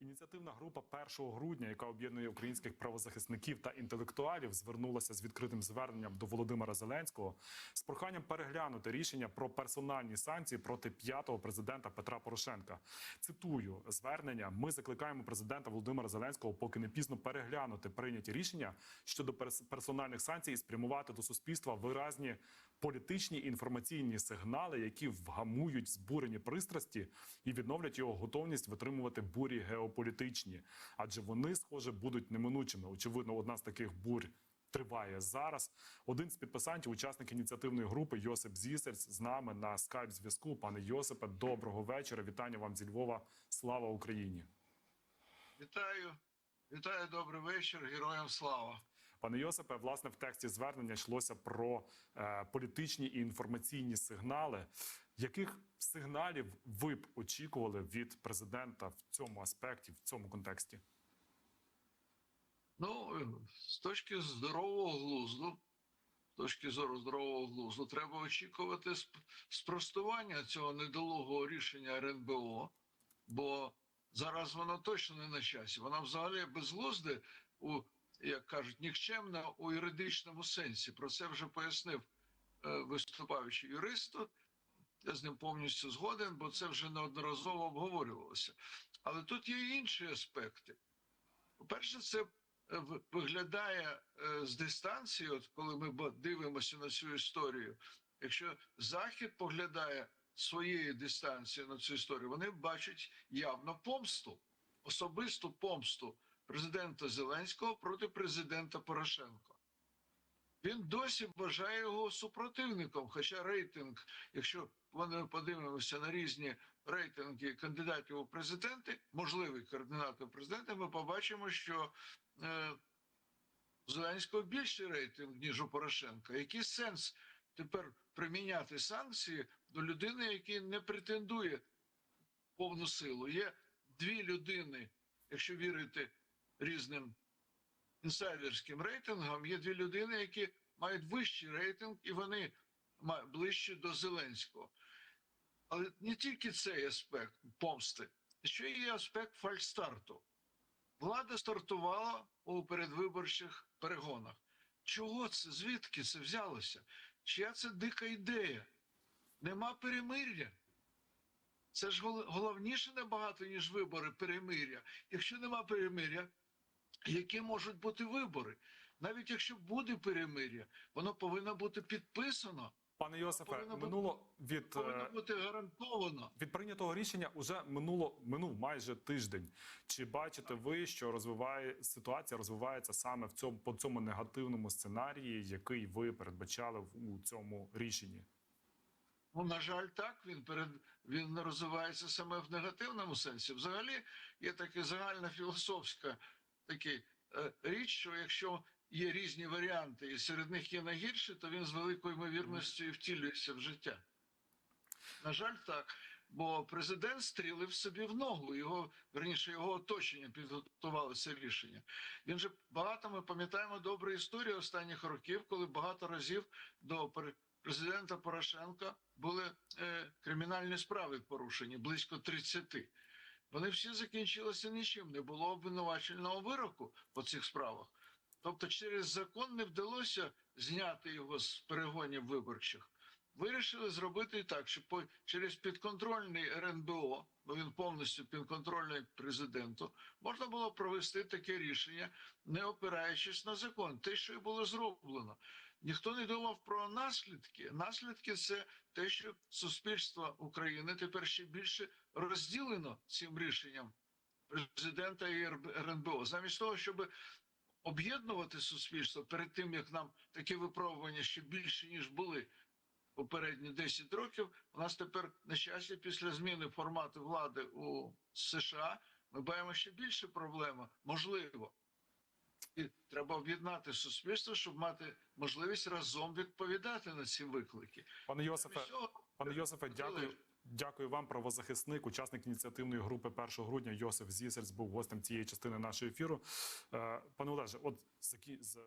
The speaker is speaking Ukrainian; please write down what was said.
Ініціативна група 1 грудня, яка об'єднує українських правозахисників та інтелектуалів, звернулася з відкритим зверненням до Володимира Зеленського з проханням переглянути рішення про персональні санкції проти п'ятого президента Петра Порошенка. Цитую звернення: ми закликаємо президента Володимира Зеленського, поки не пізно переглянути прийняті рішення щодо перс- персональних санкцій і спрямувати до суспільства виразні політичні інформаційні сигнали, які вгамують збурені пристрасті і відновлять його готовність витримувати бурі геополітичні, адже вони, схоже, будуть неминучими. Очевидно, одна з таких бурь. Триває зараз. Один з підписантів, учасник ініціативної групи Йосип Зісельц, з нами на скайп зв'язку. Пане Йосипе, доброго вечора. Вітання вам зі Львова. Слава Україні. Вітаю, вітаю, добрий вечір. Героям слава. Пане Йосипе, власне, в тексті звернення йшлося про е, політичні і інформаційні сигнали. Яких сигналів ви б очікували від президента в цьому аспекті, в цьому контексті? Ну, з точки здорового глузду, з точки зору здорового глузду, треба очікувати спростування цього недолугого рішення РНБО, бо зараз воно точно не на часі. Вона взагалі безглузде у, як кажуть, нікчемна у юридичному сенсі. Про це вже пояснив е, виступаючий юрист. Я з ним повністю згоден, бо це вже неодноразово обговорювалося. Але тут є інші аспекти. По-перше, це е, виглядає е, з дистанції, от коли ми дивимося на цю історію. Якщо Захід поглядає своєї дистанції на цю історію, вони бачать явно помсту, особисту помсту президента Зеленського проти президента Порошенка. Він досі вважає його супротивником. Хоча рейтинг, якщо ми подивимося на різні рейтинги кандидатів у президенти, можливих кандидатів у президенти, ми побачимо, що е, Зеленського більший рейтинг, ніж у Порошенка. Який сенс тепер приміняти санкції до людини, який не претендує повну силу? Є дві людини, якщо вірити різним інсайдерським рейтингам є дві людини, які мають вищий рейтинг, і вони ближче до Зеленського. Але не тільки цей аспект помсти, ще є аспект фальстарту. Влада стартувала у передвиборчих перегонах. Чого це? Звідки це взялося? Чия це дика ідея? Нема перемир'я. Це ж головніше набагато, ніж вибори перемир'я. Якщо нема перемир'я, які можуть бути вибори. Навіть якщо буде перемир'я, воно повинно бути підписано, Пане Йосипе, повинно бути- минуло від е, бути гарантовано. від прийнятого рішення уже минуло минув майже тиждень. Чи бачите ви, що розвиває ситуація розвивається саме в цьому по цьому негативному сценарії, який ви передбачали в- у цьому рішенні? Ну, на жаль, так він перед він розвивається саме в негативному сенсі. Взагалі є така загальна філософська такий, е, річ, що якщо є різні варіанти, і серед них є найгірші, то він з великою ймовірністю і втілюється в життя. На жаль, так. Бо президент стрілив собі в ногу. Його верніше його оточення підготувало це рішення. Він же багато ми пам'ятаємо добру історію останніх років, коли багато разів до президента Порошенка були е, кримінальні справи порушені близько 30. Вони всі закінчилися нічим. Не було обвинувачального вироку по цих справах. Тобто, через закон не вдалося зняти його з перегонів виборчих. Вирішили зробити так, що по через підконтрольний РНБО, бо він повністю підконтрольний президенту, можна було провести таке рішення, не опираючись на закон. Те, що і було зроблено. Ніхто не думав про наслідки. Наслідки це те, що суспільство України тепер ще більше розділено цим рішенням президента і РНБО. Замість того, щоб об'єднувати суспільство перед тим, як нам такі випробування ще більше ніж були попередні 10 років. У нас тепер на щастя, після зміни формату влади у США, ми маємо ще більше проблем, можливо. І треба об'єднати суспільство, щоб мати можливість разом відповідати на ці виклики. Пане Йосифе, цього- пане Йосифе, дякую. Дякую вам, правозахисник, учасник ініціативної групи 1 грудня Йосиф Зісельц був гостем цієї частини нашого ефіру. Е, Пане Олеже, от закі- з